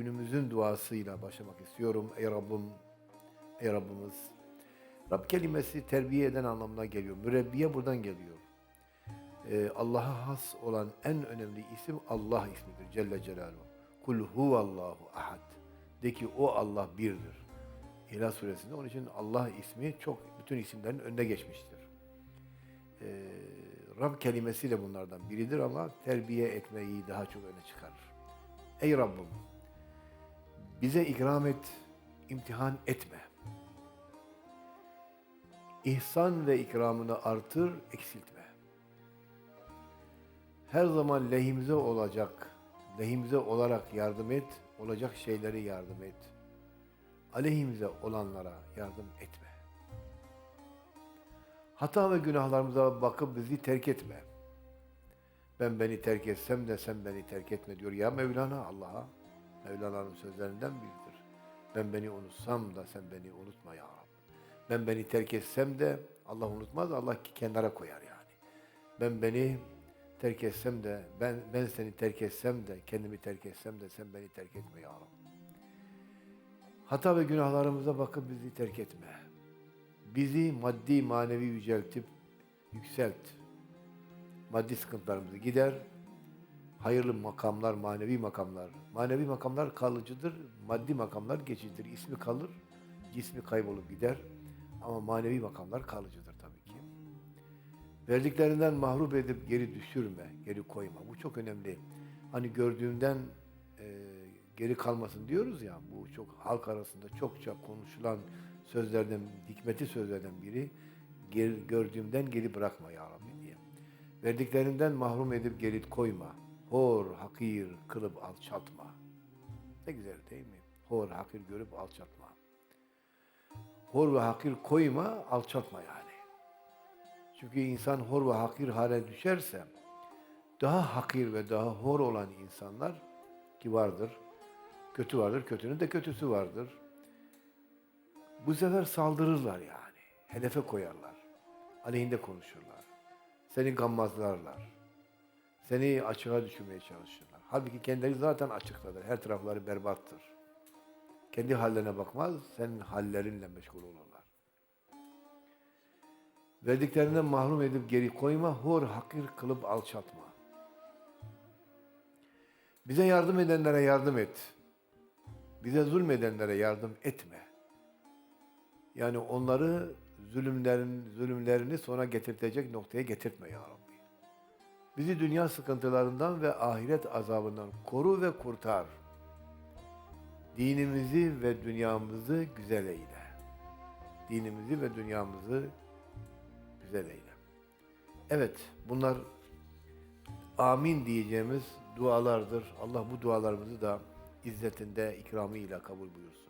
günümüzün duasıyla başlamak istiyorum. Ey Rabbim, ey Rabbimiz. Rab kelimesi terbiye eden anlamına geliyor. Mürebbiye buradan geliyor. Ee, Allah'a has olan en önemli isim Allah ismidir Celle Celaluhu. Kul huvallahu ahad. De ki o Allah birdir. İlah suresinde onun için Allah ismi çok bütün isimlerin önüne geçmiştir. Ee, Rab kelimesiyle bunlardan biridir ama terbiye etmeyi daha çok öne çıkarır. Ey Rabbim bize ikram et, imtihan etme. İhsan ve ikramını artır, eksiltme. Her zaman lehimize olacak, lehimize olarak yardım et, olacak şeyleri yardım et. Aleyhimize olanlara yardım etme. Hata ve günahlarımıza bakıp bizi terk etme. Ben beni terk etsem de sen beni terk etme diyor ya Mevlana Allah'a. Mevlana'nın sözlerinden biridir. Ben beni unutsam da sen beni unutma ya Rab. Ben beni terk etsem de Allah unutmaz, Allah kenara koyar yani. Ben beni terk etsem de, ben ben seni terk etsem de, kendimi terk etsem de sen beni terk etme ya Rab. Hata ve günahlarımıza bakıp bizi terk etme. Bizi maddi manevi yüceltip yükselt. Maddi sıkıntılarımızı gider. Hayırlı makamlar, manevi makamlar. Manevi makamlar kalıcıdır, maddi makamlar geçicidir. İsmi kalır, cismi kaybolup gider. Ama manevi makamlar kalıcıdır tabii ki. Verdiklerinden mahrum edip geri düşürme, geri koyma. Bu çok önemli. Hani gördüğünden e, geri kalmasın diyoruz ya, bu çok halk arasında çokça konuşulan sözlerden, hikmeti sözlerden biri. Geri, gördüğümden geri bırakma ya Rabbi diye. Verdiklerinden mahrum edip geri koyma. Hor, hakir kılıp alçaltma. Ne güzel değil mi? Hor, hakir görüp alçaltma. Hor ve hakir koyma, alçaltma yani. Çünkü insan hor ve hakir hale düşerse daha hakir ve daha hor olan insanlar ki vardır. Kötü vardır, kötünün de kötüsü vardır. Bu sefer saldırırlar yani. Hedefe koyarlar. Aleyhinde konuşurlar. Seni gammazlarlar. Seni açığa düşürmeye çalışırlar. Halbuki kendileri zaten açıktadır. Her tarafları berbattır. Kendi hallerine bakmaz, senin hallerinle meşgul olurlar. Verdiklerinden mahrum edip geri koyma, hor hakir kılıp alçaltma. Bize yardım edenlere yardım et. Bize zulmedenlere yardım etme. Yani onları zulümlerin zulümlerini sona getirtecek noktaya getirtme ya Rabbi. Bizi dünya sıkıntılarından ve ahiret azabından koru ve kurtar. Dinimizi ve dünyamızı güzel eyle. Dinimizi ve dünyamızı güzel eyle. Evet, bunlar amin diyeceğimiz dualardır. Allah bu dualarımızı da izzetinde, ikramıyla kabul buyursun.